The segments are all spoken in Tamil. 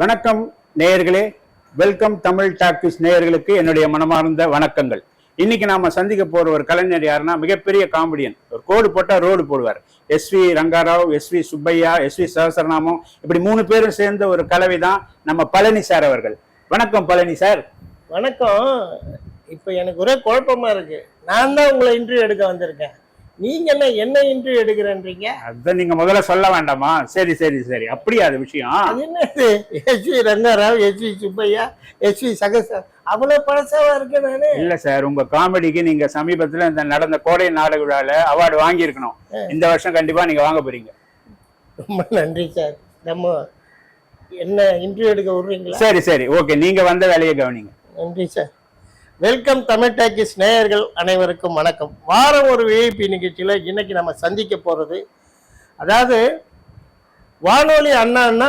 வணக்கம் நேயர்களே. வெல்கம் தமிழ் டாக்கிஸ் நேயர்களுக்கு என்னுடைய மனமார்ந்த வணக்கங்கள். இன்னைக்கு நாம சந்திக்க போற ஒரு கலைஞர் யாருன்னா மிகப்பெரிய காமெடியன் ஒரு கோடு போட்டா ரோடு போடுவார். S V Rangarao S V Subbaiah S V Sahasranamam. இப்படி மூணு பேரும் சேர்ந்த ஒரு கலவை தான் நம்ம பழனி சார் அவர்கள். வணக்கம் பழனி சார். வணக்கம். இப்போ எனக்கு ஒரே குழப்பமா இருக்கு. நான் தான் உங்களை இன்டர்வியூ எடுக்க வந்திருக்கேன். நீங்க என்ன என்ன இன்டர்வியூ எடுக்கிறேன்றீங்க? அதான் நீங்க முதல்ல சொல்ல வேண்டாமா? சரி சரி சரி. அப்படியா அது விஷயம்? அது என்னது? S V Rangarao S V Subbaiah S V சகச அவ்வளவு பழசாவா இருக்கேன் நானு? இல்ல சார் உங்க காமெடிக்கு நீங்க சமீபத்துல இந்த நடந்த கோடை நாடக விழால அவார்டு வாங்கியிருக்கணும். இந்த வருஷம் கண்டிப்பா நீங்க வாங்க போறீங்க. ரொம்ப நன்றி சார். நம்ம என்ன இன்டர்வியூ எடுக்க விடுறீங்களா? சரி சரி. ஓகே நீங்க வந்த வேலையை கவனிங்க. நன்றி சார். வெல்கம் தமிழ் டாக்கிஸ் நேயர்கள் அனைவருக்கும் வணக்கம். வாரம் ஒரு விஐபி நிகழ்ச்சியில் இன்னைக்கு நம்ம சந்திக்க போகிறது அதாவது வானொலி அண்ணான்னா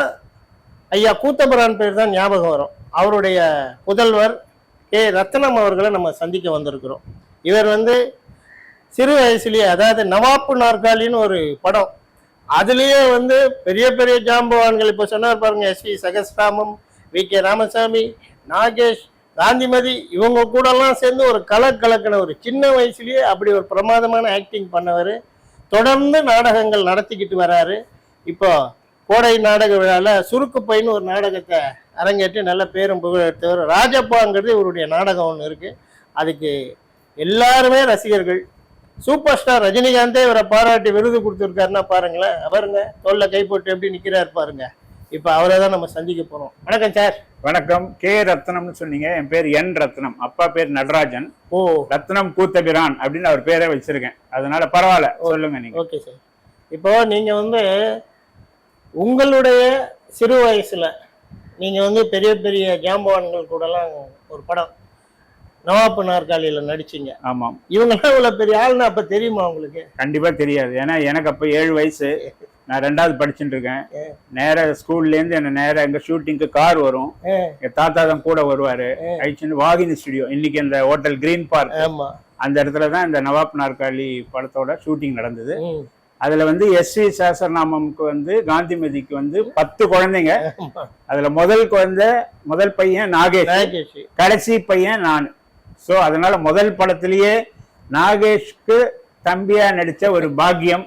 ஐயா கூத்தபுரான் பேர் தான் ஞாபகம் வரும். அவருடைய புதல்வர் கே. ரத்னம் அவர்களை நம்ம சந்திக்க வந்திருக்கிறோம். இவர் வந்து சிறு வயசுலேயே அதாவது நவாப்பு நாற்காலின்னு ஒரு படம். அதுலேயே வந்து பெரிய பெரிய ஜாம்பவான்கள் இப்போ சொன்னார் பாருங்க S V Sahasranamam V K Ramasamy Nagesh Gandhimathi இவங்க கூடலாம் சேர்ந்து ஒரு கலக் கலக்கின ஒரு சின்ன வயசுலேயே அப்படி ஒரு பிரமாதமான ஆக்டிங் பண்ணவர். தொடர்ந்து நாடகங்கள் நடத்திக்கிட்டு வராரு. இப்போ கோடை நாடக விழாவில் சுருக்கு பைன்னு ஒரு நாடகத்தை அரங்கேற்றி நல்ல பேரும் புகழ் எடுத்தவர் ராஜப்பாங்கிறது இவருடைய நாடகம் ஒன்று இருக்குது அதுக்கு எல்லாருமே ரசிகர்கள். சூப்பர் ஸ்டார் ரஜினிகாந்தே இவரை பாராட்டி விருது கொடுத்துருக்காருன்னா பாருங்களேன். அவருங்க தோல்ல கை போட்டு எப்படி நிற்கிறார் பாருங்கள் இப்போ அவரை தான் நம்ம சந்திக்க போறோம். வணக்கம் சார். வணக்கம். கே. ரத்னம்னு சொன்னீங்க. என் பேர் என் ரத்னம். அப்பா பேர் நடராஜன். ஓ. ரத்னம் கூத்தபிரான் அப்படின்னு அவர் பேரே வச்சிருக்கேன். அதனால பரவாயில்ல. சொல்லுங்க நீங்க. Okay sir. இப்போ நீங்க வந்து உங்களுடைய சிறு வயசுல நீங்க வந்து பெரிய பெரிய ஜாம்பவான்கள் கூடலாம் ஒரு படம் நவாப்பு நாற்காலியில நடிச்சீங்க. ஆமாம். இவங்கெல்லாம் இவ்வளவு பெரிய ஆளுன்னு அப்ப தெரியுமா உங்களுக்கு? கண்டிப்பா தெரியாது. ஏன்னா எனக்கு அப்ப ஏழு வயசு. நான் ரெண்டாவது படிச்சுட்டு இருக்கேன். நேரா ஸ்கூல்ல இருந்து என்ன நேரா எங்க ஷூட்டிங்க்கு கார் வரும். எங்க தாத்தா தான் கூட வருவாரு. அழிச்சுன்னு வாகினி ஸ்டுடியோ இன்னைக்கு இந்த ஹோட்டல் கிரீன் பார்க் அந்த இடத்துல தான் இந்த நவாப் நாற்காலி படத்தோட ஷூட்டிங் நடந்தது. அதுல வந்து எஸ் வி சாசர்நாமம்க்கு வந்து காந்திமதிக்கு வந்து பத்து குழந்தைங்க. அதுல முதல் குழந்தை முதல் பையன் நாகேஷ். நாகேஷ். கடைசி பையன் நான். சோ அதனால முதல் படத்திலேயே நாகேஷ்க்கு தம்பியா நடிச்ச ஒரு பாக்கியம்.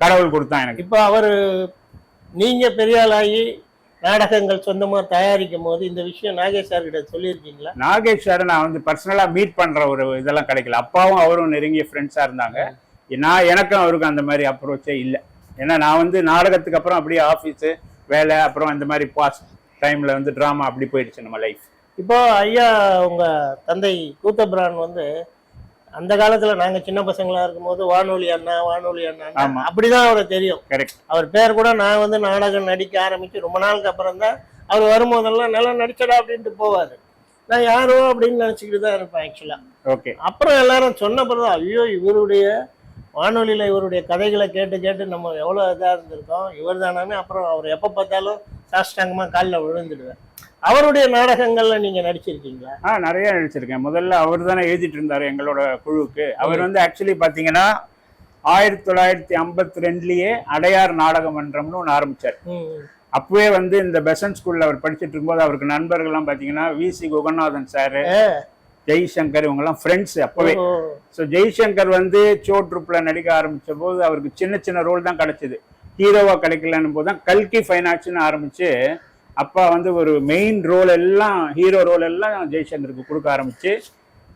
கடவுள் கொடுத்தான் எனக்கு. இப்போ அவரு நீங்க பெரிய ஆளாகி நாடகங்கள் சொந்தமா தயாரிக்கும் போது இந்த விஷயம் நாகேஷ் சார் கிட்ட சொல்லியிருக்கீங்களா? நாகேஷ் சாரை நான் வந்து பர்சனலா மீட் பண்ற ஒரு இதெல்லாம் கிடைக்கல. அப்பாவும் அவரும் நெருங்கிய ஃப்ரெண்ட்ஸா இருந்தாங்க. நான் எனக்கும் அவருக்கும் அந்த மாதிரி அப்ரோச்சே இல்லை. ஏன்னா நான் வந்து நாடகத்துக்கு அப்புறம் அப்படியே ஆஃபீஸு வேலை அப்புறம் அந்த மாதிரி பாஸ் டைம்ல வந்து ட்ராமா அப்படி போயிடுச்சு நம்ம லைஃப் இப்போ ஐயா உங்க தந்தை கூத்தபிரான் வந்து அந்த காலத்துல நாங்க சின்ன பசங்களா இருக்கும்போது வானொலி அண்ணா வானொலி அண்ணா. அப்படிதான் அவரை தெரியும். அவர் பேர் கூட நான் வந்து நாடகம் நடிக்க ஆரம்பிச்சு ரொம்ப நாளுக்கு அப்புறம் தான் அவர் வரும்போதெல்லாம் நல்லா நடிச்சடா அப்படின்ட்டு போவாரு. நான் யாரோ அப்படின்னு நினைச்சுக்கிட்டு தான் இருப்பேன் ஆக்சுவலா ஓகே அப்புறம் எல்லாரும் சொன்ன பிறகு ஐயோ இவருடைய வானொலியில இவருடைய கதைகளை கேட்டு கேட்டு நம்ம எவ்வளவு இதா இருந்திருக்கோம். இவர் தானே அப்புறம் அவர் எப்ப பார்த்தாலும் சாஷ்டாங்கமா காலில் விழுந்துடுவேன். அவருடைய நாடகங்கள்ல நீங்க நடிச்சிருக்கீங்களா? ஆ நிறைய நடிச்சிருக்கேன். முதல்ல அவர் தானே எழுதிட்டு இருந்தாரு எங்களோட குழுவுக்கு. அவர் வந்து ஆக்சுவலி பாத்தீங்கன்னா ஆயிரத்தி தொள்ளாயிரத்தி ஐம்பத்தி ரெண்டுலயே அடையார் நாடக மன்றம்னு ஒன்று ஆரம்பிச்சார். அப்பவே வந்து இந்த பெசன்ட் ஸ்கூல்ல அவர் படிச்சுட்டு இருக்கும்போது அவருக்கு நண்பர்கள்லாம் பாத்தீங்கன்னா V C Guhanathan sir Jaishankar இவங்கெல்லாம் ஃப்ரெண்ட்ஸ் அப்பவே. ஸோ ஜெய்சங்கர் வந்து சோ ட்ரூப்ல நடிக்க ஆரம்பிச்ச போது அவருக்கு சின்ன சின்ன ரோல் தான் கிடைச்சது. ஹீரோவா கிடைக்கலன்னு போது தான் கல்கி ஃபைனான்ஸ்னு ஆரம்பிச்சு அப்பா வந்து ஒரு மெயின் ரோல் எல்லாம் ஹீரோ ரோல் எல்லாம் ஜெய்சங்கருக்கு கொடுக்க ஆரம்பிச்சு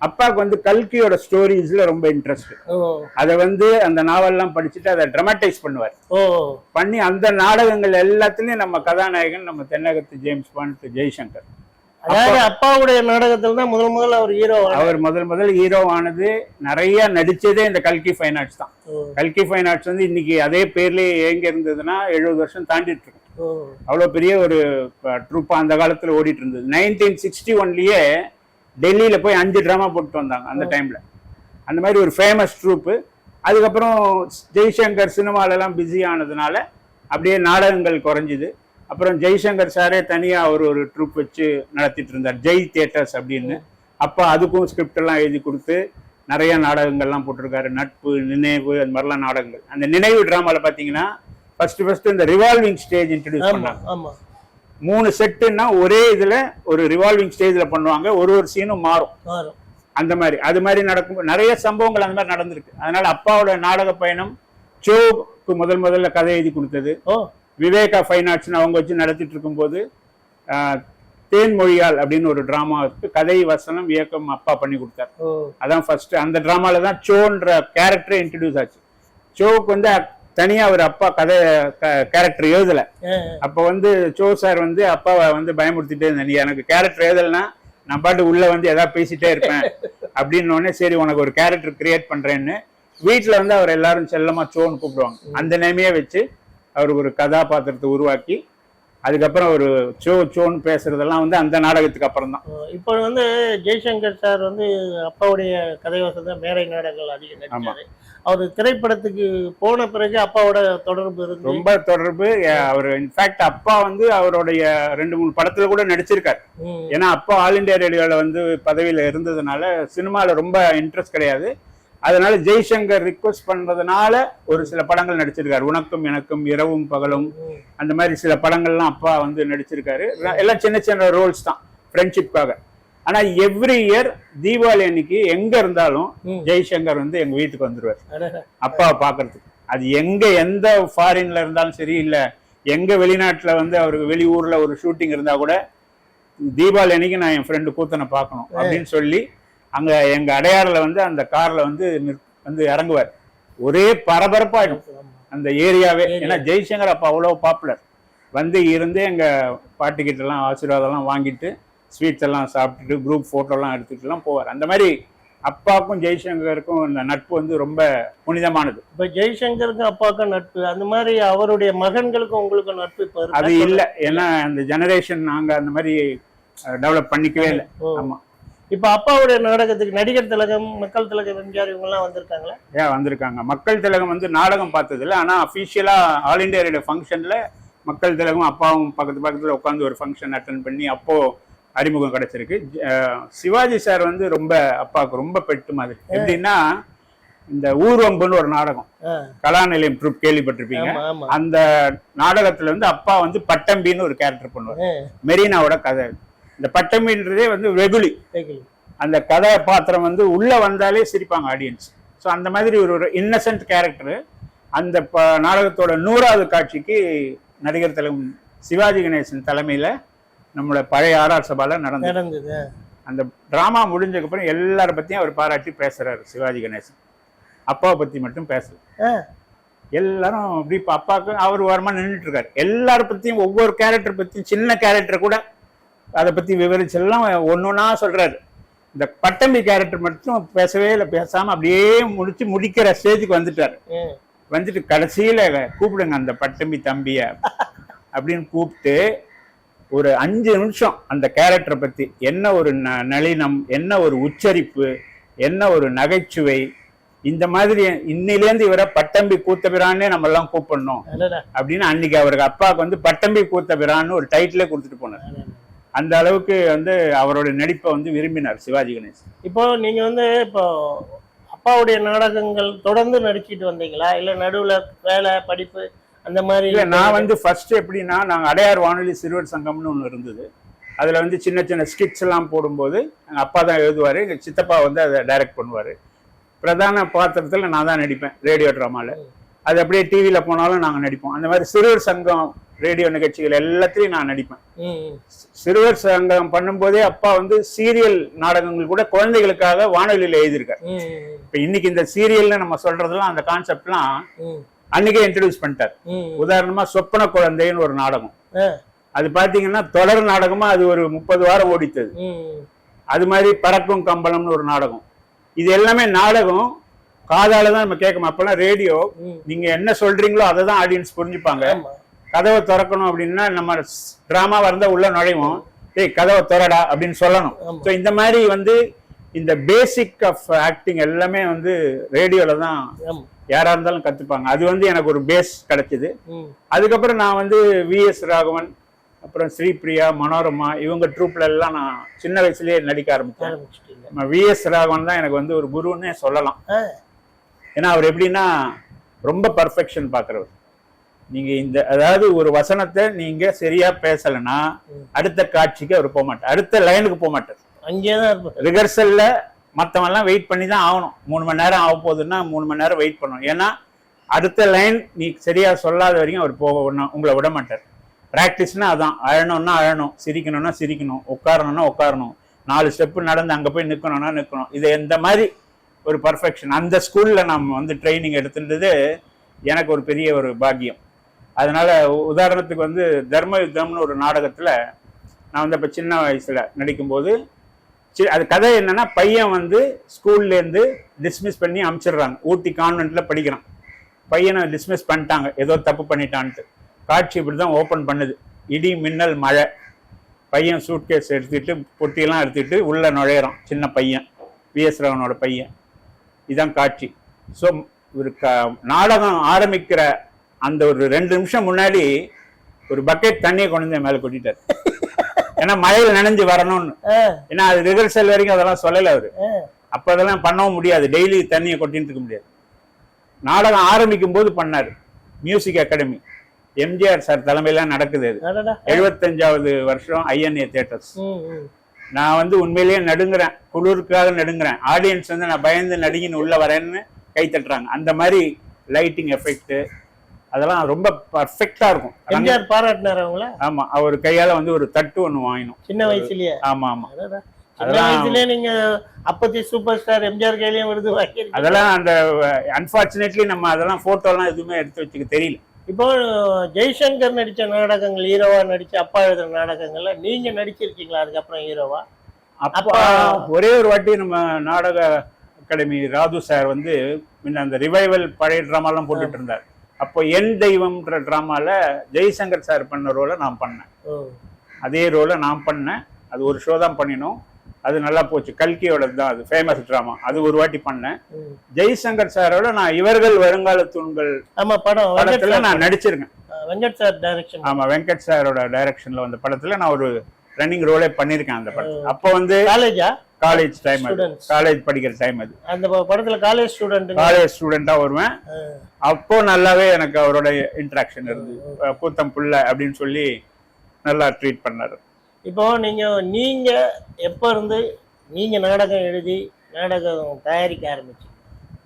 அப்பாவுக்கு வந்து கல்கியோட ஸ்டோரிஸ்ல ரொம்ப இன்ட்ரெஸ்ட் அதை வந்து அந்த நாவல்லாம் படிச்சுட்டு அதை ட்ரமடைஸ் பண்ணுவார். பண்ணி அந்த நாடகங்கள் எல்லாத்துலயும் நம்ம கதாநாயகன் நம்ம தென்னகத்து ஜேம்ஸ் பாண்ட் ஜெய்சங்கர். அதாவது அப்பாவுடைய நாடகத்துல தான் முதல் முதல்ல அவர் ஹீரோ அவர் முதல் முதல் ஹீரோ ஆனது நிறைய நடிச்சதே இந்த கல்கி ஃபைன் ஆர்ட்ஸ் தான். கல்கி ஃபைன் ஆர்ட்ஸ் வந்து இன்னைக்கு அதே பேர்லயே எங்க இருந்ததுன்னா எழுபது வருஷம் தாண்டிட்டு இருக்கு. அவ்வளோ பெரிய ஒரு ட்ரூப்பா அந்த காலத்துல ஓடிட்டு இருந்தது நைன்டீன் சிக்ஸ்டி ஒன்லயே டெல்லியில போய் அஞ்சு ட்ராமா போட்டு வந்தாங்க அந்த டைம்ல அந்த மாதிரி ஒரு ஃபேமஸ் ட்ரூப்பு அதுக்கப்புறம் ஜெய்சங்கர் சினிமால எல்லாம் பிஸி ஆனதுனால அப்படியே நாடகங்கள் குறைஞ்சிது. அப்புறம் ஜெய்சங்கர் சாரே தனியா அவர் ஒரு ட்ரூப் வச்சு நடத்திட்டு இருந்தார் ஜெய் தியேட்டர்ஸ் அப்படின்னு. அப்போ அதுக்கும் ஸ்கிரிப்ட் எல்லாம் எழுதி கொடுத்து நிறைய நாடகங்கள்லாம் போட்டிருக்காரு. நட்பு நினைவு அந்த மாதிரிலாம் நாடகங்கள். அந்த நினைவு டிராமால பாத்தீங்கன்னா ஃபர்ஸ்ட் ஃபர்ஸ்ட் இந்த ரிவால்விங் ஸ்டேஜ் இன்ட்ரடியூஸ் பண்ணாங்க. மூணு செட்டுன்னா ஒரே இதுல ஒரு ரிவால்விங் ஸ்டேஜ்ல பண்ணுவாங்க. ஒரு ஒரு சீனும் மாறும். அந்த மாதிரி. அது மாதிரி நடக்கும். நிறைய சம்பவங்கள் அந்த மாதிரி நடந்திருக்கு. அதனால அப்பாவோட நாடக பயணம் சோக்கு முதல் முதல்ல கதை எழுதி கொடுத்தது. ஓ. விவேகா ஃபைன் ஆர்ட்ஸ்னு அவங்க வச்சு நடத்திட்டு இருக்கும்போது தேன்மொழியால் அப்படின்னு ஒரு டிராமாவுக்கு கதை வசனம் இயக்கம் அப்பா பண்ணி கொடுத்தார். அதான் ஃபர்ஸ்ட் அந்த டிராமால தான் சோன்ற கேரக்டரே இன்ட்ரடியூஸ் ஆச்சு. சோவுக்கு வந்து தனியா அவர் அப்பா கதை கேரக்டர் எழுதல. அப்ப வந்து சோ சார் வந்து அப்பாவை வந்து பயமுறுத்திட்டே இருந்தேன் நீ எனக்கு கேரக்டர் எழுதலைன்னா நான் பாட்டு உள்ள வந்து ஏதாவது பேசிட்டே இருப்பேன். அப்படின்னு உடனே சரி உனக்கு ஒரு கேரக்டர் கிரியேட் பண்றேன்னு வீட்டுல வந்து அவர் எல்லாரும் செல்லமா சோன்னு கூப்பிடுவாங்க. அந்த நேமையே வச்சு அவருக்கு ஒரு கதாபாத்திரத்தை உருவாக்கி அதுக்கப்புறம் ஒரு சோ சோன்னு பேசுறதெல்லாம் வந்து அந்த நாடகத்துக்கு அப்புறம் தான் இப்போ வந்து ஜெய்சங்கர் சார் வந்து அப்பாவுடைய கதை வசந்த மேடை நாடகங்கள் அதிகம் நடிச்சாரு. அவர் திரைப்படத்துக்கு போன பிறகு அப்பாவோட தொடர்பு இருந்து ரொம்ப தொடர்பு. அவர் இன்ஃபேக்ட் அப்பா வந்து அவருடைய ரெண்டு மூணு படத்துல கூட நடிச்சிருக்காரு. ஏன்னா அப்பா ஆல் இந்தியா ரேடியோல வந்து பதவியில இருந்ததுனால சினிமால ரொம்ப இன்ட்ரெஸ்ட் கிடையாது. அதனால ஜெய்சங்கர் ரிக்வஸ்ட் பண்றதுனால ஒரு சில படங்கள் நடிச்சிருக்காரு. உனக்கும் எனக்கும் இரவும் பகலும் அந்த மாதிரி சில படங்கள்லாம் அப்பா வந்து நடிச்சிருக்காரு. எல்லாம் சின்ன சின்ன ரோல்ஸ் தான் ஃப்ரெண்ட்ஷிப்காக ஆனா எவ்ரி இயர் தீபாவளி அன்னைக்கு எங்க இருந்தாலும். ஜெய்சங்கர் வந்து எங்க வீட்டுக்கு வந்துருவார். அப்பாவை பார்க்கறதுக்கு அது எங்க எந்த ஃபாரின்ல இருந்தாலும் சரி இல்ல எங்க வெளிநாட்டுல வந்து அவருக்கு வெளியூர்ல ஒரு ஷூட்டிங் இருந்தா கூட தீபாவளி அன்னைக்கு நான் என் ஃப்ரெண்டு கூத்தனை பார்க்கணும் அப்படின்னு சொல்லி அங்க எங்க அடையாறுல வந்து அந்த கார்ல வந்து வந்து இறங்குவார். ஒரே பரபரப்பாயிடும். அந்த ஏரியாவே. ஏன்னா ஜெய்சங்கர் அப்ப அவ்வளோ பாப்புலர் வந்து இருந்து எங்க பாட்டிக்கிட்ட எல்லாம் ஆசீர்வாதம்லாம் வாங்கிட்டு ஸ்வீட்ஸ் எல்லாம் சாப்பிட்டுட்டு குரூப் போட்டோலாம் எடுத்துட்டுலாம் போவார். அந்த மாதிரி அப்பாவுக்கும் ஜெய்சங்கருக்கும் இந்த நட்பு வந்து ரொம்ப புனிதமானது. இப்ப ஜெய்சங்கருக்கும் அப்பாவுக்கும் நட்பு. அந்த மாதிரி அவருடைய மகன்களுக்கும் உங்களுக்கும் நட்பு இப்ப? அது இல்ல. ஏன்னா அந்த ஜெனரேஷன் நாங்க அந்த மாதிரி டெவலப் பண்ணிக்கவே இல்லை. ஓ. இப்ப அப்பாவுடைய நாடகத்துக்கு நடிகர் திலகம் மக்கள் திலகம் எம்ஜிஆர் இவங்க எல்லாம் வந்திருக்காங்களா? ஏன் வந்திருக்காங்க? மக்கள் திலகம் வந்து நாடகம் பார்த்தது இல்ல ஆனா அஃபிஷியலா ஆல் இந்தியா ரேடியோ ஃபங்க்ஷன்ல மக்கள் திலகம் அப்பாவும் பக்கத்து பக்கத்துல உட்காந்து ஒரு ஃபங்க்ஷன் அட்டன் பண்ணி அப்போ அறிமுகம் கிடைச்சிருக்கு. சிவாஜி சார் வந்து ரொம்ப அப்பாவுக்கு ரொம்ப பெட்டு மாதிரி எப்படின்னா இந்த ஊர்வம்புன்னு ஒரு நாடகம். கலாநிலையம் ட்ரூப் கேள்விப்பட்டிருப்பீங்க. அந்த நாடகத்துல வந்து அப்பா வந்து பட்டம்பின்னு ஒரு கேரக்டர் பண்ணுவார். மெரினாவோட கதை இந்த பட்டம்பின்றதே வந்து வெகுளி. அந்த கதாபாத்திரம் வந்து உள்ள வந்தாலே சிரிப்பாங்க ஆடியன்ஸ் ஸோ அந்த மாதிரி ஒரு ஒரு இன்னசென்ட் கேரக்டர் அந்த ப நாடகத்தோட நூறாவது காட்சிக்கு நடிகர் தலைவன் சிவாஜி கணேசன் தலைமையில நம்மளோட பழைய ஆர்ஆர் சபால நடந்தது. நடந்தது. அந்த டிராமா முடிஞ்சதுக்கப்புறம் எல்லார பத்தியும் அவர் பாராட்டி பேசுறாரு சிவாஜி கணேசன். அப்பாவை பத்தி மட்டும் பேசல. எல்லாரும் அப்படி இப்ப அப்பாவுக்கு அவர் ஓரமா நின்றுட்டு இருக்காரு. எல்லார பத்தியும் ஒவ்வொரு கேரக்டர் பத்தியும் சின்ன கேரக்டர் கூட அதை பத்தி விவரிச்சு எல்லாம் ஒன்னொன்னா சொல்றாரு இந்த பட்டம்பி கேரக்டர் மட்டும் பேசவே இல்லை பேசாம அப்படியே முடிச்சு முடிக்கிற ஸ்டேஜுக்கு வந்துட்டாரு. வந்துட்டு கடைசியில கூப்பிடுங்க அந்த பட்டம்பி தம்பிய அப்படின்னு கூப்பிட்டு ஒரு அஞ்சு நிமிஷம் அந்த கேரக்டரை பத்தி என்ன ஒரு ந- நளினம் என்ன ஒரு உச்சரிப்பு என்ன ஒரு நகைச்சுவை இந்த மாதிரி இன்னிலேருந்து இவரை பட்டம்பி கூத்தபிரான்னே நம்ம எல்லாம் கூப்பிடணும். அப்படின்னு அன்னைக்கு அவருக்கு அப்பாவுக்கு வந்து பட்டம்பி கூத்தபிரான்னு ஒரு டைட்டிலே கொடுத்துட்டு போனார் அந்த அளவுக்கு வந்து அவரோட நடிப்பை வந்து விரும்பினார் சிவாஜி கணேசன். இப்போ நீங்க வந்து இப்போ அப்பாவுடைய நாடகங்கள் தொடர்ந்து நடிச்சிட்டு வந்தீங்களா? இல்ல நடுவுல வேலை படிப்பு அந்த மாதிரி இல்ல நான் வந்து ஃபர்ஸ்ட் எப்படின்னா நாங்க அடையார் வானொலி சிறுவர் சங்கம்னு ஒன்று இருந்தது. அதுல வந்து சின்ன சின்ன ஸ்கிட்ஸ் எல்லாம் போடும்போது எங்க அப்பா தான் எழுதுவாரு எங்க சித்தப்பா வந்து அதை டைரக்ட் பண்ணுவாரு. பிரதான பாத்திரத்துல நான் தான் நடிப்பேன் ரேடியோ ட்ராமால. அது அப்படியே டிவியில போனாலும் நாங்க நடிப்போம். அந்த மாதிரி சிறுவர் சங்கம் ரேடியோ நிகழ்ச்சிகள் எல்லாத்துலயும் நான் நடிப்பேன். சிறுவர் சங்கம் பண்ணும்போதே அப்பா வந்து சீரியல் நாடகங்கள் கூட குழந்தைகளுக்காக வானொலியில எழுதியிருக்காரு. இப்ப இன்னைக்கு இந்த சீரியல்னு நம்ம சொல்றதெல்லாம் அந்த கான்செப்ட்லாம் அன்னைக்கே இன்ட்ரடியூஸ் பண்ணிட்டார். உதாரணமா சொப்பன குழந்தைன்னு ஒரு நாடகம். அது பாத்தீங்கன்னா தொடர் நாடகமா அது ஒரு முப்பது வாரம் ஓடித்தது. அது மாதிரி பறக்கும் கம்பளம்னு ஒரு நாடகம். இது எல்லாமே நாடகம். காதால தான் நம்ம கேட்கணும். அப்பெல்லாம் ரேடியோ. நீங்க என்ன சொல்றீங்களோ அதை தான் ஆடியன்ஸ் புரிஞ்சுப்பாங்க. கதவை திறக்கணும் அப்படின்னா நம்ம டிராமாவா இருந்தா உள்ள நுழைவோம். டேய் கதவை திறடா அப்படின்னு சொல்லணும். ஸோ இந்த மாதிரி வந்து இந்த பேசிக் ஆஃப் ஆக்டிங் எல்லாமே வந்து ரேடியோல தான் ஆமா. யாரா இருந்தாலும் கத்துப்பாங்க. அது வந்து எனக்கு ஒரு பேஸ் கிடைச்சது. அதுக்கப்புறம் நான் வந்து விஎஸ் ராகவன் அப்புறம் ஸ்ரீபிரியா மனோரமா இவங்க ட்ரூப்ல எல்லாம் நான் சின்ன வயசுலயே நடிக்க ஆரம்பிச்சேன். விஎஸ் ராகவன் தான் எனக்கு வந்து ஒரு குருன்னே சொல்லலாம். ஏன்னா அவர் எப்படின்னா ரொம்ப பர்ஃபெக்ஷன் பார்க்குறவர் நீங்க இந்த அதாவது ஒரு வசனத்தை நீங்க சரியா பேசலைன்னா அடுத்த காட்சிக்கு அவர் போக மாட்டார். அடுத்த லைனுக்கு போக மாட்டார். அங்கேயே தான் இருப்பாரு. ரிஹர்சல்ல மற்றவன்லாம் வெயிட் பண்ணி தான் ஆகணும். மூணு மணி நேரம் ஆக போகுதுன்னா மூணு மணி நேரம் வெயிட் பண்ணணும். ஏன்னா அடுத்த லைன் நீ சரியா சொல்லாத வரைக்கும் அவர் போக உங்களை விட மாட்டார். ப்ராக்டிஸ்னா அதான். அழணும்னா அழணும். சிரிக்கணும்னா சிரிக்கணும். உட்காரணும்னா உட்காரணும். நாலு ஸ்டெப்பு நடந்து அங்கே போய் நிற்கணும்னா நிற்கணும் இது இந்த மாதிரி ஒரு பர்ஃபெக்ஷன் அந்த ஸ்கூலில் நம்ம வந்து ட்ரைனிங் எடுத்துன்றது எனக்கு ஒரு பெரிய ஒரு பாக்கியம். அதனால உதாரணத்துக்கு வந்து தர்ம யுத்தம்னு ஒரு நாடகத்தில் நான் வந்து இப்போ சின்ன வயசில் நடிக்கும்போது சி- அது கதை என்னென்னா பையன் வந்து ஸ்கூல்லேருந்து டிஸ்மிஸ் பண்ணி அமுச்சிடுறாங்க. ஊட்டி கான்வென்ட்டில் படிக்கிறான். பையனை டிஸ்மிஸ் பண்ணிட்டாங்க. ஏதோ தப்பு பண்ணிட்டான்ட்டு. காட்சி இப்படி தான் ஓப்பன் பண்ணுது. இடி மின்னல் மழை. பையன் சூட்கேஸ் எடுத்துட்டு பொட்டியெல்லாம் எடுத்துட்டு உள்ளே நுழையிறான். சின்ன பையன். விஎஸ் ராவனோட பையன். இதுதான் காட்சி. ஸோ ஒரு க நாடகம் ஆரம்பிக்கிற அந்த ஒரு ரெண்டு நிமிஷம் முன்னாடி ஒரு பக்கெட் தண்ணியை கொண்டு வந்து மேலே கொட்டிட்டார். ஏன்னா மழையில் நனைஞ்சு வரணும்னு. ஏன்னா அது ரிஹர்சல் வரைக்கும் அதெல்லாம் சொல்லலை அவரு. அப்ப அதெல்லாம் பண்ணவும் முடியாது. டெய்லி தண்ணியை கொட்டிட்டு இருக்க முடியாது. நாடகம் ஆரம்பிக்கும் போது பண்ணாரு. மியூசிக் அகாடமி எம்ஜிஆர் சார் தலைமையில நடக்குது அது. எழுபத்தஞ்சாவது வருஷம் ஐஎன்ஏ ம். நான் வந்து உண்மையிலேயே நடுங்குறேன். குளிருக்காக நடுங்குறேன். ஆடியன்ஸ் வந்து நான் பயந்து நடுங்கின்னு உள்ள வரேன்னு கை தட்டுறாங்க. அந்த மாதிரி லைட்டிங் எஃபெக்ட் அதெல்லாம் ரொம்ப பர்ஃபெக்டா இருக்கும். எம்ஜிஆர் பாராட்டினார் அவங்கள ஆமா அவர் கையால வந்து ஒரு தட்டு ஒண்ணு வாங்கினோம். சின்ன வயசுலயே? ஆமா ஆமா. சின்ன வயசுலயே நீங்க அப்பத்தி சூப்பர் ஸ்டார் எம்ஜிஆர் கையிலயும் விருது வாங்கியிருக்கீங்க. அதெல்லாம் அந்த அன்பார்ச்சுனேட்லி நம்ம அதெல்லாம் போட்டோலாம் எதுவுமே எடுத்து வச்சுக்க தெரியல. இப்போ ஜெய்சங்கர் நடிச்ச நாடகங்கள் ஹீரோவா நடிச்ச அப்பா எழுதுற நாடகங்கள்ல நீங்க நடிச்சிருக்கீங்களா? அதுக்கப்புறம் ஹீரோவா? அப்பா ஒரே ஒரு வாட்டி நம்ம நாடக அகாடமி ராது சார் வந்து முன்ன அந்த ரிவைவல் பழைய ட்ராமாலாம் போட்டுட்டு இருந்தார். அப்போ என் தெய்வம்ன்ற ட்ராமால ஜெய்சங்கர் சார் பண்ண ரோலை நான் பண்ணேன். அதே ரோலை நான் பண்ணேன். அது ஒரு ஷோ தான் பண்ணினோம். அது நல்லா போச்சு. கல்கியோட தான் அது ஃபேமஸ் ட்ராமா அது ஒரு வாட்டி பண்ணேன். ஜெய்சங்கர் சாரோட நான் இவர்கள் வருங்கால தூண்கள் ஆமா படம் படத்துல நான் நடிச்சிருக்கேன். வெங்கட் சார் டைரக்ஷன் ஆமா வெங்கட் சாரோட டைரக்ஷன்ல வந்த படத்துல நான் ஒரு ரன்னிங் ரோலே பண்ணியிருக்கேன் அந்த படத்துல. அப்போ வந்து காலேஜா காலேஜ் டைம் அது. காலேஜ் படிக்கிற டைம் அது. அந்த படத்துல காலேஜ் ஸ்டூடெண்ட் காலேஜ் ஸ்டூடெண்டா வருவேன். அப்போ நல்லாவே எனக்கு அவரோட இன்ட்ராக்ஷன் இருந்து அஹ் கூத்தம் புள்ள அப்படின்னு சொல்லி நல்லா ட்ரீட் பண்ணாரு. இப்போ நீங்க நீங்க எப்ப இருந்து நீங்க நாடகம் எழுதி நாடகம் தயாரிக்க ஆரம்பிச்சீங்க?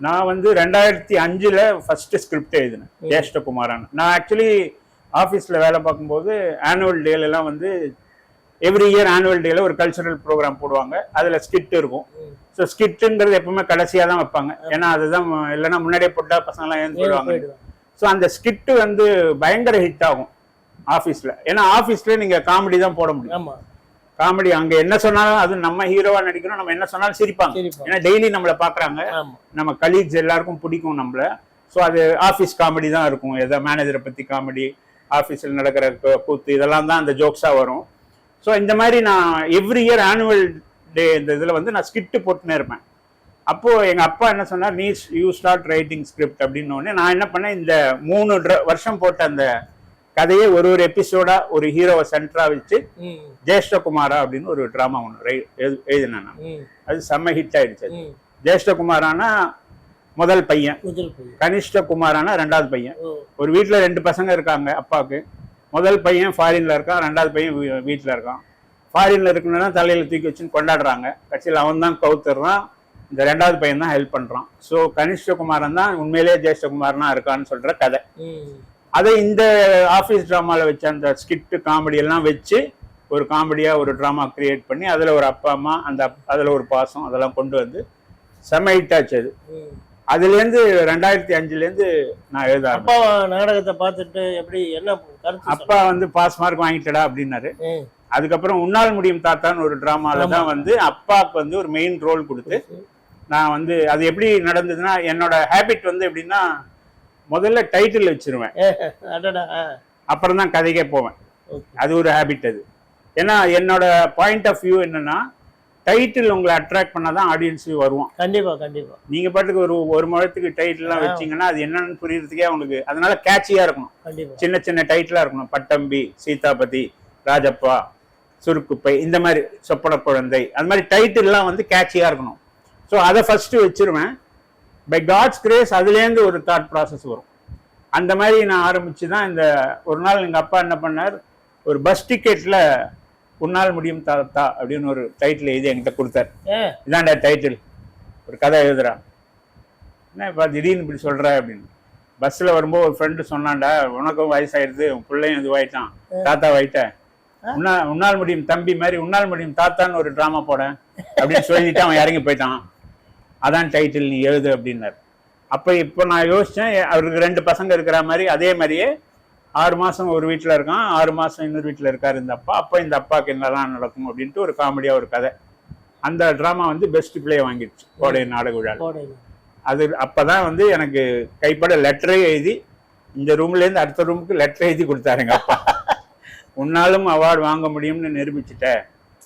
நான் வந்து ரெண்டாயிரத்தி அஞ்சுல ஃபர்ஸ்ட் ஸ்கிரிப்ட் எழுதினேன் ஜேஷ்டகுமாரான் நான் ஆக்சுவலி ஆஃபீஸில் வேலை பார்க்கும்போது ஆனுவல் டேல எல்லாம் வந்து எவ்ரி இயர் ஆனுவல் டேல ஒரு கல்ச்சுரல் ப்ரோக்ராம் போடுவாங்க. அதுல ஸ்கிட் இருக்கும். ஸோ ஸ்கிட்டுங்கிறது எப்பவுமே கடைசியாக தான் வைப்பாங்க. ஏன்னா அதுதான் இல்லைன்னா முன்னாடியே போட்டா பசங்களாம் ஏன் போயிடுவாங்க. ஸோ அந்த ஸ்கிட்டு வந்து பயங்கர ஹிட் ஆகும் ஆஃபீஸில் ஏன்னா ஆஃபீஸ்ல நீங்க காமெடி தான் போட முடியும். காமெடி அங்க என்ன சொன்னாலும் அது நம்ம ஹீரோவா நடிக்கிறோம் நம்ம என்ன சொன்னாலும் சிரிப்பாங்க. ஏன்னா டெய்லி நம்மளை பாக்குறாங்க. நம்ம கலீக்ஸ் எல்லாருக்கும் பிடிக்கும் நம்மள. ஸோ அது ஆஃபீஸ் காமெடி தான் இருக்கும். எதோ மேனேஜரை பத்தி காமெடி ஆஃபீஸில் நடக்கிற கூத்து இதெல்லாம் தான் அந்த ஜோக்ஸா வரும். ஸோ இந்த மாதிரி நான் எவ்ரி இயர் ஆனுவல் டே இந்த இதில் வந்து நான் ஸ்கிட்டு போட்டுனே இருப்பேன். அப்போ எங்க அப்பா என்ன சொன்னார் நீ யூ ஸ்டார்ட் ரைட்டிங் ஸ்கிரிப்ட் அப்படின்னு உடனே நான் என்ன பண்ணேன் இந்த மூணு வருஷம் போட்ட அந்த கதையை ஒரு ஒரு எபிசோடா ஒரு ஹீரோவை சென்டரா வச்சு ஜேஷ்டகுமாரா அப்படின்னு ஒரு ட்ராமா ஒன்று எழுதினேன் அது செம்ம ஹிட் ஆயிடுச்சு ஜேஷ்டகுமாரானா முதல் பையன். முதல் பையன். கனிஷ்ட குமாரானா ரெண்டாவது பையன். ஒரு வீட்ல ரெண்டு பசங்க இருக்காங்க அப்பாவுக்கு. முதல் பையன் ஃபாரின்ல இருக்கான் ரெண்டாவது பையன் வீ- வீட்ல இருக்கான். ஃபாரின்ல இருக்கணும்னா தலையில தூக்கி வச்சுன்னு கொண்டாடுறாங்க. கட்சியில் அவன் தான் கவுத்துறான். இந்த ரெண்டாவது பையன் தான் ஹெல்ப் பண்றான். ஸோ கனிஷ்டகுமாரன் தான் உண்மையிலேயே ஜேஷ்டகுமாரனா இருக்கான்னு சொல்ற கதை. அதை இந்த ஆஃபீஸ் ட்ராமாவில் வச்ச அந்த ஸ்கிட் காமெடி எல்லாம் வச்சு ஒரு காமெடியாக ஒரு ட்ராமா கிரியேட் பண்ணி அதில் ஒரு அப்பா அம்மா அந்த அதில் ஒரு பாசம் அதெல்லாம் கொண்டு வந்து செம்ம ஹிட் ஆச்சு அது. அதுலேருந்து ரெண்டாயிரத்தி அஞ்சுலேருந்து நான் எழுத. அப்பா நாடகத்தை பார்த்துட்டு எப்படி என்ன அப்பா வந்து பாஸ் மார்க் வாங்கிட்டடா அப்படின்னாரு? அதுக்கப்புறம் உன்னால் முடியும் தாத்தான்னு ஒரு ட்ராமால தான் வந்து அப்பாவுக்கு வந்து ஒரு மெயின் ரோல் கொடுத்து நான் வந்து அது எப்படி நடந்ததுன்னா என்னோட ஹேபிட் வந்து எப்படின்னா முதல்ல டைட்டில் வச்சிருவேன். அப்புறம் தான் கதைக்கே போவேன். அது ஒரு ஹேபிட் அது. ஏன்னா என்னோட பாயிண்ட் ஆஃப் வியூ என்னன்னா டைட்டில் உங்களை அட்ராக்ட் பண்ணாதான் ஆடியன்ஸ் வருவான். கண்டிப்பா கண்டிப்பா. நீங்க பாட்டுக்கு ஒரு ஒரு முழத்துக்கு டைட்டில்லாம் வச்சீங்கன்னா அது என்னன்னு புரியறதுக்கே அவங்களுக்கு அதனால கேட்சியா இருக்கணும். சின்ன சின்ன டைட்டிலா இருக்கணும். பட்டம்பி சீதாபதி ராஜப்பா சுருக்குப்பை இந்த மாதிரி சொப்பன குழந்தை அந்த மாதிரி டைட்டில்லாம் வந்து கேட்சியா இருக்கணும். ஸோ அதை ஃபர்ஸ்ட் வச்சிருவேன். பை காட்ஸ் கிரேஸ் அதுலேருந்து ஒரு தாட் ப்ராசஸ் வரும். அந்த மாதிரி நான் ஆரம்பிச்சு தான் இந்த ஒரு நாள் எங்கள் அப்பா என்ன பண்ணார்? ஒரு பஸ் டிக்கெட்டில் உன்னால் முடியும் தாத்தா அப்படின்னு ஒரு டைட்டில் எழுதி என்கிட்ட கொடுத்தார். இதான்டா டைட்டில் ஒரு கதை எழுதுறான் என்ன இப்போ திடீர்னு இப்படி சொல்ற? அப்படின்னு. பஸ்ஸில் வரும்போது ஒரு ஃப்ரெண்டு சொன்னான்டா உனக்கும் வயசாயிடுது உன் பிள்ளையும் இதுவாயிட்டான். தாத்தா வாயிட்ட. உன்னா உன்னால் முடியும் தம்பி மாதிரி உன்னால் முடியும் தாத்தான்னு ஒரு ட்ராமா போட அப்படின்னு சொல்லிட்டு அவன் இறங்கி போயிட்டான். அதான் டைட்டில் நீ எழுது அப்படின்னாரு. அப்போ இப்போ நான் யோசித்தேன் அவருக்கு ரெண்டு பசங்க இருக்கிற மாதிரி அதே மாதிரியே ஆறு மாதம் ஒரு வீட்டில் இருக்கான் ஆறு மாதம் இன்னொரு வீட்டில் இருக்காரு இந்த அப்பா. அப்போ இந்த அப்பாவுக்கு என்னெல்லாம் நடக்கும் அப்படின்ட்டு ஒரு காமெடியாக ஒரு கதை. அந்த ட்ராமா வந்து பெஸ்ட் பிளே வாங்கிடுச்சு கோடை நாடக விழா. அது அப்பதான் வந்து எனக்கு கைப்பட லெட்டரே எழுதி இந்த ரூம்ல இருந்து அடுத்த ரூமுக்கு லெட்டர் எழுதி கொடுத்தாரு எங்க அப்பா. உன்னாலும் அவார்டு வாங்க முடியும்னு நிரூபிச்சுட்ட.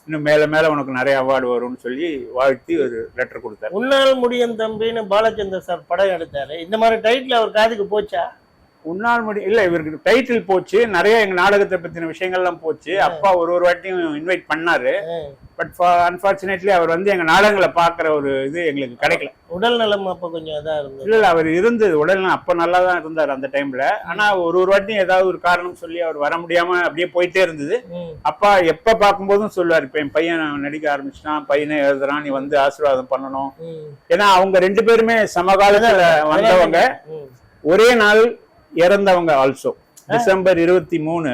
இன்னும் மேல மேல உனக்கு நிறைய அவார்டு வரும்னு சொல்லி வாழ்த்தி ஒரு லெட்டர் கொடுத்தாரு. உன்னால் முடியும் தம்பின்னு பாலச்சந்தர் சார் படம் எடுத்தாரு. இந்த மாதிரி டைட்டில் அவர் காதுக்கு போச்சா? உன்னால் முடி இல்ல இவருக்கு டைட்டில் போச்சு நிறைய எங்க நாடகத்தை பத்தின விஷயங்கள்லாம் போச்சு. அப்பா ஒரு ஒரு வாட்டியும் இன்வைட் பண்ணாரு. பட் அன்பார்ச்சுனேட்லி அவர் வந்து எங்க நாடகங்களை பாக்குற ஒரு இது எங்களுக்கு கிடைக்கல. உடல் நலம் அப்ப கொஞ்சம் இதா இருந்தது. இல்ல இல்ல அவர் இருந்தது. உடல்நலம் அப்ப நல்லா தான் இருந்தார் அந்த டைம்ல ஆனா ஒரு ஒரு வாட்டியும் ஏதாவது ஒரு காரணம் சொல்லி அவர் வர முடியாம அப்படியே போயிட்டே இருந்தது. அப்பா எப்ப பார்க்கும்போதும் சொல்லுவார் இப்ப என் பையன் நடிக்க ஆரம்பிச்சிட்டான். பையனே எழுதுறான். நீ வந்து ஆசீர்வாதம் பண்ணணும். ஏன்னா அவங்க ரெண்டு பேருமே சமகாலத்துல வந்தவங்க. ஒரே நாள் இறந்தவங்க ஆல்சோ டிசம்பர் இருபத்தி மூணு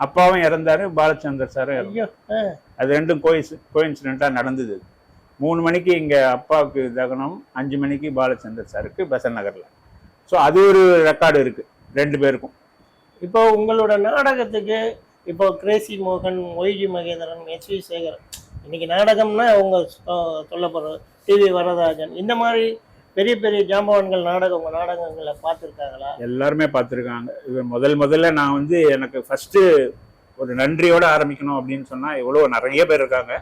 அப்பாவும் இறந்தாரு பாலச்சந்தர் சாரும் அது ரெண்டும் கோயின்ஸ் கோயின்சிடென்ட்டா நடந்தது. மூணு மணிக்கு இங்க அப்பாவுக்கு தகனம் அஞ்சு மணிக்கு பாலச்சந்தர் சாருக்கு பெசன் நகர்ல. ஸோ அது ஒரு ரெக்கார்டு இருக்கு ரெண்டு பேருக்கும். இப்போ உங்களோட நாடகத்துக்கு இப்போ கிரேசி மோகன் YG Mahendran S V Sekhar இன்னைக்கு நாடகம்னா அவங்க சொ- சொல்லப்படுறது டிவி வரதராஜன் இந்த மாதிரி பெரிய பெரிய ஜாம்பவான்கள் நாடகம் உங்க நாடகங்களை பார்த்துருக்காங்களா? எல்லாருமே பார்த்துருக்காங்க. இவர் முதல் முதல்ல நான் வந்து எனக்கு ஃபர்ஸ்ட் ஒரு நன்றியோட ஆரம்பிக்கணும் அப்படின்னு சொன்னா எவ்வளோ நிறைய பேர் இருக்காங்க.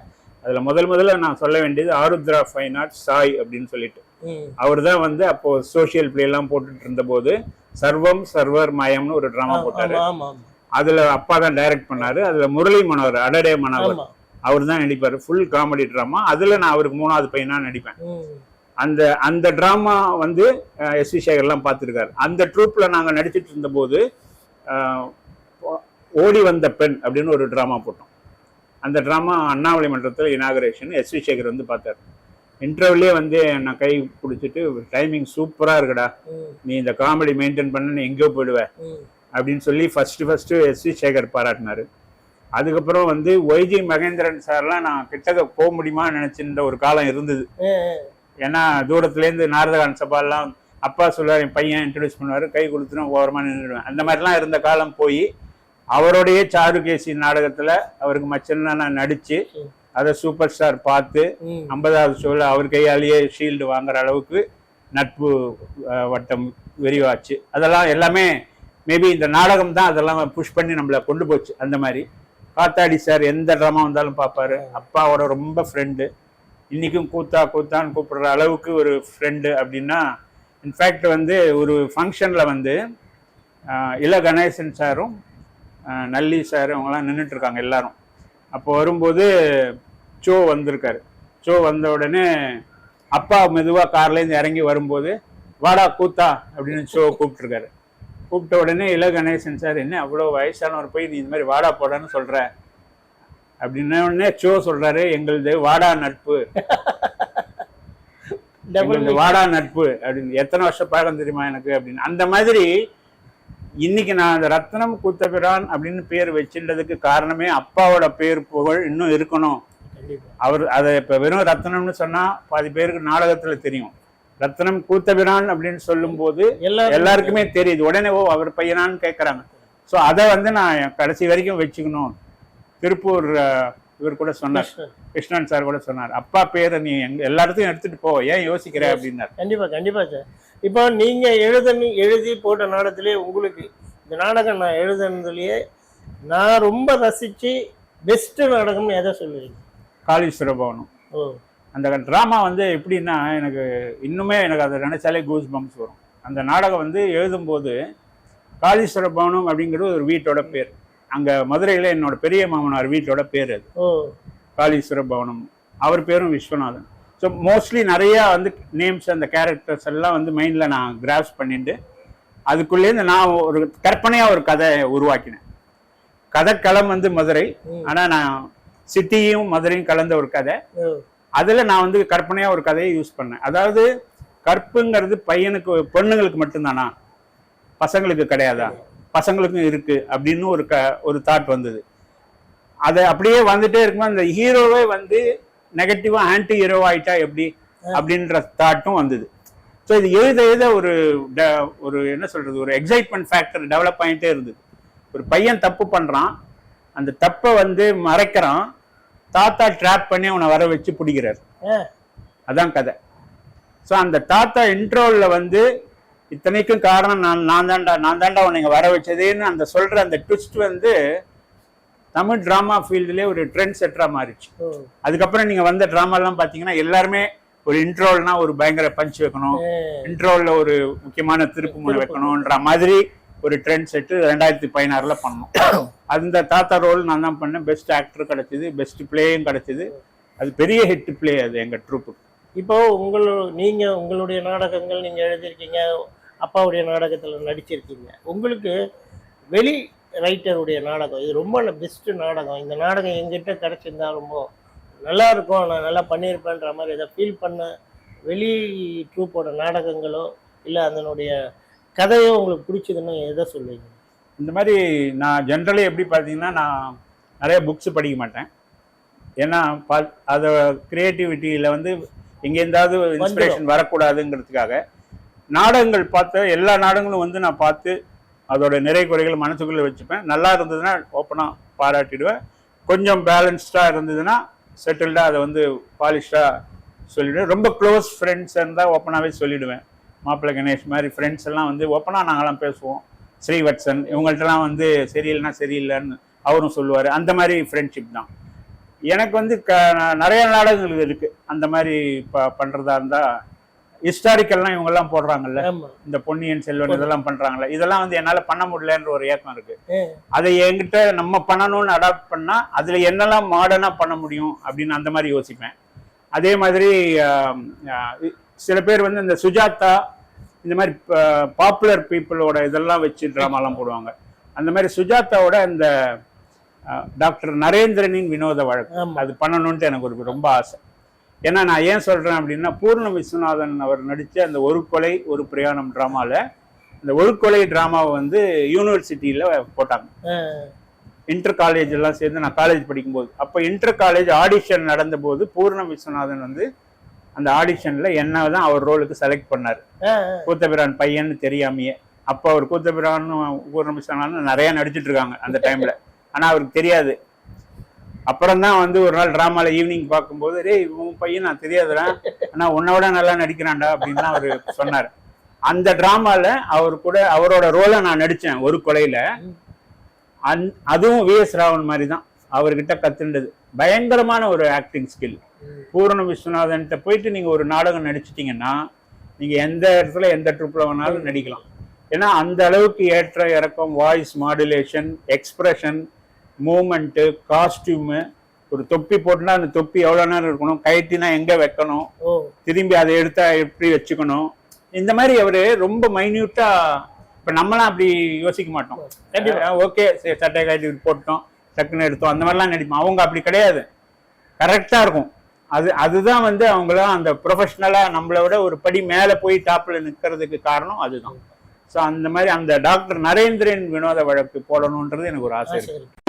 அதுல முதல் முதல்ல நான் சொல்ல வேண்டியது ஆருத்ரா ஃபைன் ஆர்ட்ஸ் சாய் அப்படின்னு சொல்லிட்டு. அவர் தான் வந்து அப்போ சோஷியல் பிளே எல்லாம் போட்டுட்டு இருந்த போது சர்வம் சர்வர் மயம்னு ஒரு ட்ராமா போட்டாரு. அதுல அப்பா தான் டைரக்ட் பண்ணாரு. அதுல முரளி மனோகர் அடடே மனோகர். ஆமா. அவர் தான் நடிப்பாரு. ஃபுல் காமெடி ட்ராமா அதுல நான் அவருக்கு மூணாவது பையனா நடிப்பேன். அந்த அந்த ட்ராமா வந்து எஸ் வி சேகர்லாம் பார்த்துருக்காரு. அந்த ட்ரூப்ல நாங்க நடிச்சிட்டு இருந்தபோது ஓடி வந்த பெண் அப்படின்னு ஒரு ட்ராமா போட்டோம். அந்த ட்ராமா அண்ணாமலை மன்றத்தில் இனாகரேஷன் எஸ் வி சேகர் வந்து பார்த்தாரு. இன்டர்வியூலே வந்து நான் கை பிடிச்சிட்டு டைமிங் சூப்பரா இருக்குடா. நீ இந்த காமெடி மெயின்டைன் பண்ண நீ எங்கேயோ போயிடுவ. அப்படின்னு சொல்லி first first S V Sekhar பாராட்டினாரு. அதுக்கப்புறம் வந்து ஒய்ஜி மகேந்திரன் சார்லாம் நான் கிட்டக்க போக முடியுமான்னு நினைச்சிருந்த ஒரு காலம் இருந்தது. ஏன்னா தூரத்துலேருந்து நாரதகான் சபாலாம் அப்பா சொல்லுவார் என் பையன் இன்ட்ரடியூஸ் பண்ணுவார் கை கொடுத்துரும் ஓரமாக நின்றுடுவேன். அந்த மாதிரிலாம் இருந்த காலம் போய் அவருடைய சாருகேசி நாடகத்தில் அவருக்கு மச்சன்னா நான் நடித்து அதை சூப்பர் ஸ்டார் பார்த்து ஐம்பதாவது ஷோவில் அவர் கையாலேயே ஷீல்டு வாங்குற அளவுக்கு நட்பு வட்டம் விரிவாச்சு. அதெல்லாம் எல்லாமே மேபி இந்த நாடகம் தான் அதெல்லாம் புஷ் பண்ணி நம்மளை கொண்டு போச்சு அந்த மாதிரி. காத்தாடி சார் எந்த ட்ராமா வந்தாலும் பார்ப்பாரு. அப்பாவோட ரொம்ப ஃப்ரெண்டு இன்றைக்கும் கூத்தா கூத்தான்னு கூப்பிடுற அளவுக்கு ஒரு ஃப்ரெண்டு அப்படின்னா இன்ஃபேக்ட் வந்து ஒரு ஃபங்க்ஷனில் வந்து இள கணேசன் சாரும் நல்லி சார் அவங்களாம் நின்றுட்டுருக்காங்க எல்லாரும். அப்போ வரும்போது சோ வந்திருக்காரு. சோ வந்த உடனே அப்பா மெதுவாக கார்லேருந்து இறங்கி வரும்போது வாடா கூத்தா அப்படின்னு சோ கூப்பிட்டுருக்காரு. கூப்பிட்ட உடனே இள கணேசன் சார் என்ன அவ்வளோ வயசானவர் போய் நீ இந்த மாதிரி வாடா போடான்னு சொல்கிற அப்படின்ன உடனே சோ சொல்றாரு எங்களது வாடா நட்பு. எங்களது வாடா நட்பு. அப்படின்னு எத்தனை வருஷம் பழக்கம் தெரியுமா எனக்கு? அப்படின்னு. அந்த மாதிரி இன்னைக்கு நான் அந்த ரத்னம் கூத்தபிரான் அப்படின்னு பேர் வச்சிருந்ததுக்கு காரணமே அப்பாவோட பேர் புகழ் இன்னும் இருக்கணும். அவர் அதை இப்ப வெறும் ரத்னம்னு சொன்னா பாதி பேருக்கு நாடகத்துல தெரியும். ரத்னம் கூத்தபிரான் அப்படின்னு சொல்லும்போது எல்லாருக்குமே தெரியுது. உடனே ஓ அவர் பையனான்னு கேட்கறாங்க ஸோ அதை வந்து நான் கடைசி வரைக்கும் வச்சுக்கணும். திருப்பூர் இவர் கூட சொன்னார். கிருஷ்ணன். சார் கூட சொன்னார். அப்பா பேரை நீ எங்க எல்லா இடத்தையும் எடுத்துட்டு போ ஏன் யோசிக்கிற அப்படின்னார். கண்டிப்பா கண்டிப்பா சார். இப்போ நீங்க எழுதணும் எழுதி போட்ட நாடகத்திலே உங்களுக்கு இந்த நாடகம் நான் எழுதுனதுலயே நான் ரொம்ப ரசிச்சு பெஸ்ட் நாடகம்னு எதை சொல்லுவீங்க? காளீஸ்வர பவனம் ஓ. அந்த ட்ராமா வந்து எப்படின்னா எனக்கு இன்னுமே எனக்கு அதை நினைச்சாலே கூஸ் பம்ப்ஸ் வரும். அந்த நாடகம் வந்து எழுதும்போது காளீஸ்வர பவனம் அப்படிங்கிறது ஒரு வீட்டோட பேர். அங்க மதுரையில என்னோட பெரிய மாமனார் வீட்டோட பேர் அது. காளீஸ்வர பவனம். அவர் பேரும் விஸ்வநாதன். ஸோ மோஸ்ட்லி நிறைய வந்து நேம்ஸ் அந்த கேரக்டர்ஸ் எல்லாம் வந்து மைண்டில் நான் கிராஸ் பண்ணிட்டு அதுக்குள்ளேருந்து நான் ஒரு கற்பனையா ஒரு கதை உருவாக்கினேன். கதைக்களம் வந்து மதுரை. ம். ஆனா நான் சிட்டியும் மதுரையும் கலந்த ஒரு கதை. அதுல நான் வந்து கற்பனையா ஒரு கதையை யூஸ் பண்ணேன். அதாவது கற்புங்கிறது பையனுக்கு பொண்ணுங்களுக்கு மட்டும்தானா? பசங்களுக்கு கிடையாதா? பசங்களுக்கும் இருக்கு அப்படின்னு ஒரு க ஒரு தாட் வந்தது. அது அப்படியே வந்துட்டே இருக்கும்போது அந்த ஹீரோவே வந்து நெகட்டிவா ஆன்டி ஹீரோ ஆயிட்டா எப்படி? அப்படின்ற தாட்டும் வந்தது. ஸோ இது எழுத எழுத ஒரு ஒரு என்ன சொல்றது ஒரு எக்ஸைட்மெண்ட் ஃபேக்டர் டெவலப் ஆகிட்டே இருந்தது. ஒரு பையன் தப்பு பண்றான். அந்த தப்பை வந்து மறைக்கிறான். தாத்தா ட்ராப் பண்ணி அவனை வர வச்சு பிடிக்கிறார். அதான் கதை. ஸோ அந்த தாத்தா இன்ட்ரோவில் வந்து இத்தனைக்கும் காரணம் நான் நான் தான்டா நான் தான்டா உன்னை வர வச்சதேன்னு அந்த சொல்ற அந்த ட்விஸ்ட் வந்து தமிழ் ட்ராமா ஃபீல்டுலேயே ஒரு ட்ரெண்ட் செட்டராக மாறிடுச்சு. அதுக்கப்புறம் நீங்க வந்த ட்ராமாலாம் பார்த்தீங்கன்னா எல்லாருமே ஒரு இன்ட்ரோல்னா ஒரு பயங்கர பஞ்ச் வைக்கணும். இன்ட்ரோல்ல ஒரு முக்கியமான திருப்பு முனை வைக்கணும்ன்ற மாதிரி ஒரு ட்ரெண்ட் செட்டு ரெண்டாயிரத்தி பதினாறுல பண்ணோம் அந்த தாத்தா ரோல் நான் தான் பண்ணேன். பெஸ்ட் ஆக்டர் கிடைச்சது பெஸ்ட் பிளேயும் கிடைச்சது. அது பெரிய ஹிட் பிளே அது எங்க ட்ரூப்புக்கு இப்போ உங்களோட நீங்க உங்களுடைய நாடகங்கள் நீங்க எழுதியிருக்கீங்க. அப்பாவுடைய நாடகத்துல நடிச்சிருக்கீங்க. உங்களுக்கு வெளி ரைட்டருடைய நாடகம் இது ரொம்ப பெஸ்ட் நாடகம். இந்த நாடகம் எங்கிட்ட கிடைச்சிருந்தா ரொம்ப நல்லா இருக்கும் நான் நல்லா பண்ணியிருப்பேன்ற மாதிரி இதை ஃபீல் பண்ண வெளி ட்ரூப்போட நாடகங்களோ இல்லை அதனுடைய கதையோ உங்களுக்கு பிடிச்சதுன்னு எதை சொல்லுவீங்க? இந்த மாதிரி நான் ஜென்ரலி எப்படி பார்த்தீங்கன்னா நான் நிறைய புக்ஸ் படிக்க மாட்டேன். ஏன்னா பா அதை கிரியேட்டிவிட்டியில் வந்து எங்கேருந்தாவது இன்ஸ்பிரேஷன் வரக்கூடாதுங்கிறதுக்காக நாடகங்கள் பார்த்த எல்லா நாடகங்களும் வந்து நான் பார்த்து அதோட நிறை குறைகள் மனசுக்குள்ளே வச்சுப்பேன். நல்லா இருந்ததுன்னா ஓப்பனாக பாராட்டிடுவேன். கொஞ்சம் பேலன்ஸ்டாக இருந்ததுன்னா செட்டில்டாக அதை வந்து பாலிஷ்டாக சொல்லிவிடுவேன் ரொம்ப க்ளோஸ் ஃப்ரெண்ட்ஸ் இருந்தால் ஓப்பனாகவே சொல்லிவிடுவேன் மாப்பிள்ளை கணேஷ் மாதிரி ஃப்ரெண்ட்ஸ் எல்லாம் வந்து ஓப்பனாக நாங்களாம் பேசுவோம். ஸ்ரீவத்சன் இவங்கள்ட்டலாம் வந்து சரியில்லைன்னா சரியில்லைன்னு அவரும் சொல்லுவார். அந்த மாதிரி ஃப்ரெண்ட்ஷிப் தான். எனக்கு வந்து க நிறைய நாடகங்கள் இருக்குது அந்த மாதிரி ப பண்ணுறதா இருந்தால் ஹிஸ்டாரிக்கல்லாம் இவங்கெல்லாம் போடுறாங்கல்ல? இந்த பொன்னியின் செல்வன் இதெல்லாம் பண்றாங்கல்ல. இதெல்லாம் வந்து என்னால் பண்ண முடியலன்ற ஒரு ஏக்கம் இருக்கு. அதை என்கிட்ட நம்ம பண்ணணும்னு அடாப்ட் பண்ணா அதுல என்னெல்லாம் மாடர்னா பண்ண முடியும் அப்படின்னு அந்த மாதிரி யோசிப்பேன். அதே மாதிரி சில பேர் வந்து இந்த சுஜாதா இந்த மாதிரி பாப்புலர் பீப்புளோட இதெல்லாம் வச்சு ட்ராமாலாம் போடுவாங்க. அந்த மாதிரி சுஜாதாவோட இந்த டாக்டர் நரேந்திரனின் வினோத வழக்கு. அது பண்ணணும்ட்டு எனக்கு ஒரு ரொம்ப ஆசை. ஏன்னா நான் ஏன் சொல்றேன் அப்படின்னா பூர்ண விஸ்வநாதன் அவர் நடிச்ச அந்த ஒரு கொலை ஒரு பிரயாணம் ட்ராமால இந்த ஒரு கொலை ட்ராமாவை வந்து யூனிவர்சிட்டியில போட்டாங்க. இன்டர் காலேஜ் எல்லாம் சேர்ந்து நான் காலேஜ் படிக்கும்போது. அப்போ இன்டர் காலேஜ் ஆடிஷன் நடந்தபோது பூர்ண விஸ்வநாதன் வந்து அந்த ஆடிஷன்ல என்ன தான் அவர் ரோலுக்கு செலக்ட் பண்ணார். கூத்தபிரான் பையன்னு தெரியாமையே. அப்போ அவர் கூத்தபிரான் பூர்ண விஸ்வநாதன் நிறைய நடிச்சிட்டு இருக்காங்க அந்த டைம்ல ஆனா அவருக்கு தெரியாது. அப்புறம் தான் வந்து ஒரு நாள் டிராமால ஈவினிங் பார்க்கும்போது டேய் உன் பையன் நான் தெரியாதுடா. ஆனா உன்னை விட நல்லா நடிக்கிறான்டா அப்படின்னு தான் அவர் சொன்னார். அந்த டிராமால அவர் கூட அவரோட ரோலை நான் நடிச்சேன் ஒரு கொலையில. அந் அதுவும் விஎஸ் ராவன் மாதிரி தான் அவர்கிட்ட கத்துண்டது பயங்கரமான ஒரு ஆக்டிங் ஸ்கில். பூரண விஸ்வநாதன்கிட்ட போயிட்டு நீங்க ஒரு நாடகம் நடிச்சிட்டீங்கன்னா நீங்க எந்த இடத்துல எந்த ட்ரூப்ல வேணாலும் நடிக்கலாம். ஏன்னா அந்த அளவுக்கு ஏற்ற இறக்கம் voice modulation expression movement costume ஒரு தொப்பி போட்டுனா அந்த தொப்பி எவ்வளோ நேரம் இருக்கணும் கைட்டினா எங்க வைக்கணும் திரும்பி அதை எடுத்தா எப்படி வச்சுக்கணும். இந்த மாதிரி அவரு ரொம்ப மைன்யூட்டா இப்ப நம்மளாம் அப்படி யோசிக்க மாட்டோம். ஓகே சரி சட்டை காட்டி போட்டோம் டக்குன்னு எடுத்தோம் அந்த மாதிரிலாம் நடிப்போம். அவங்க அப்படி கிடையாது. கரெக்டா இருக்கும். அது அதுதான் வந்து அவங்களாம் அந்த ப்ரொஃபஷனலா நம்மளை விட ஒரு படி மேல போய் டாப்ல நிக்கிறதுக்கு காரணம் அதுதான். ஸோ அந்த மாதிரி அந்த டாக்டர் நரேந்திரன் வினோத வழக்கு போடணுன்றது எனக்கு ஒரு ஆசை இருக்கு.